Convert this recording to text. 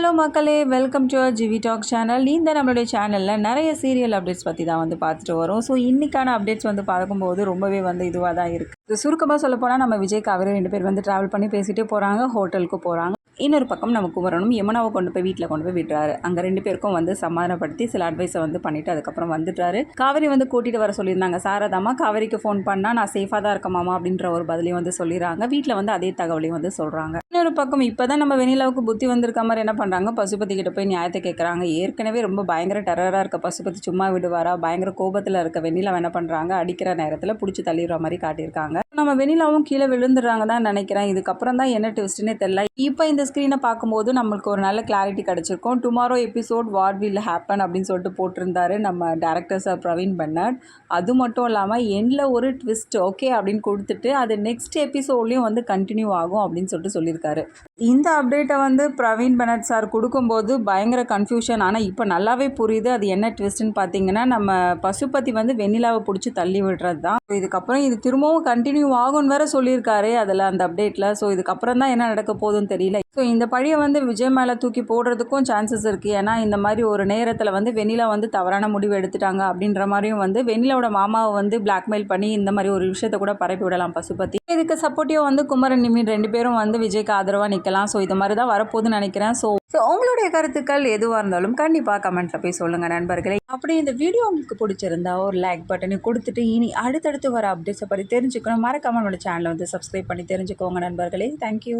Hello மக்களே welcome to GV talk channel. இந்த நம்மளுடைய சேனலில் நிறைய சீரியல் அப்டேட்ஸ் பற்றி தான் வந்து பார்த்துட்டு வரோம். ஸோ இன்றைக்கான அப்டேட்ஸ் வந்து பார்க்கும்போது ரொம்பவே வந்து இதுவாக தான் இருக்குது சுருக்கமாக சொல்ல போனால் நம்ம விஜய் காவேரி ரெண்டு பேர் வந்து ட்ராவல் பண்ணி பேசிகிட்டே போகிறாங்க ஹோட்டலுக்கு போகிறாங்க இன்னொரு பக்கம் நம்ம குமரனும் யமுனாவை கொண்டு போய் வீட்டில் கொண்டு போய் விடுறாரு. அங்கே ரெண்டு பேருக்கும் வந்து சமாதானப்படுத்தி சில அட்வைஸை வந்து பண்ணிவிட்டு அதுக்கப்புறம் வந்துட்டாரு காவேரி வந்து கூட்டிகிட்டு வர சொல்லியிருந்தாங்க. சாரதாமா காவேரிக்கு ஃபோன் பண்ணால் நான் சேஃபாக தான் இருக்க மாமா அப்படின்ற ஒரு பதிலையும் வந்து சொல்லிடுறாங்க. வீட்டில் வந்து அதே தகவலையும் வந்து சொல்கிறாங்க இன்னொரு பக்கம் இப்போ தான் நம்ம வெண்ணிலாவுக்கு புத்தி வந்திருக்க மாதிரி என்ன பண்ணுறாங்க பசுபதி கிட்ட போய் நியாயத்தை கேட்குறாங்க ஏற்கனவே ரொம்ப பயங்கர டெரராக இருக்க பசுபதி சும்மா விடுவாரா? பயங்கர கோபத்தில் இருக்க வெண்ணிலா என்ன பண்ணுறாங்க அடிக்கிற நேரத்தில் பிடிச்சி தள்ளிடுற மாதிரி காட்டியிருக்காங்க. நம்ம வெண்ணிலாவும் கீழே விழுந்துடுறாங்க தான் நினைக்கிறேன். இதுக்கப்புறம் தான் என்ன ட்விஸ்ட்னே தெரில இப்போ இந்த ஸ்க்ரீனை பார்க்கும்போது நம்மளுக்கு ஒரு நல்ல கிளாரிட்டி கிடச்சிருக்கும். Tomorrow episode what will happen அப்படின்னு சொல்லிட்டு போட்டிருந்தாரு நம்ம டேரக்டர் சார் பிரவீன் பன்னட் அது மட்டும் இல்லாமல் எண்டில் ஒரு ட்விஸ்ட் ஓகே அப்படின்னு கொடுத்துட்டு அது நெக்ஸ்ட் எபிசோட்லேயும் வந்து கண்டினியூ ஆகும் அப்படின்னு சொல்லிட்டு சொல்லியிருக்காரு. இந்த அப்டேட்டை வந்து பிரவீன் பனட் சார் கொடுக்கும்போது பயங்கர கன்ஃபியூஷன் ஆனால் இப்போ நல்லாவே புரியுது அது என்ன ட்விஸ்ட்னு பார்த்தீங்கன்னா நம்ம பசுபதி வந்து வெண்ணிலாவை பிடிச்சி தள்ளி விடுறது தான் இதுக்கப்புறம் இது திரும்பவும் கண்டினியூ ஆகும்னு வேற சொல்லியிருக்காரு அதில் அந்த அப்டேட்டில் ஸோ இதுக்கப்புறம் தான் என்ன நடக்க போகுதுன்னு தெரியல. ஸோ இந்த பழியை வந்து விஜய் மேலே தூக்கி போடுறதுக்கும் சான்சஸ் இருக்குது ஏன்னா இந்த மாதிரி ஒரு நேரத்தில் வந்து வெண்ணிலா வந்து தவறான முடிவு எடுத்துட்டாங்க அப்படின்ற மாதிரியும் வந்து வெண்ணிலாவோட மாமாவை வந்து பிளாக்மெயில் பண்ணி இந்த மாதிரி ஒரு விஷயத்த கூட பரப்பி விடலாம் பசுபத்தி இதுக்கு சப்போர்ட்டிவாக வந்து குமரன் நிமின் ரெண்டு பேரும் வந்து விஜய்க்கு ஆதரவாக நிற்கலாம் ஸோ இது மாதிரி தான் வரப்போகுதுன்னு நினைக்கிறேன். ஸோ ஸோ உங்களுடைய கருத்துக்கள் எதுவாக இருந்தாலும் கண்டிப்பாக கமெண்ட்டில் போய் சொல்லுங்கள் நண்பர்களே. அப்படி இந்த வீடியோ உங்களுக்கு பிடிச்சிருந்தா ஒரு லைக் பட்டனை கொடுத்துட்டு இனி அடுத்தடுத்து வர அப்டேட்ஸை பற்றி தெரிஞ்சுக்கணும். மறக்காம நம்மளோட சேனலை வந்து சப்ஸ்கிரைப் பண்ணி தெரிஞ்சுக்கோங்க நண்பர்களே. தேங்க்யூ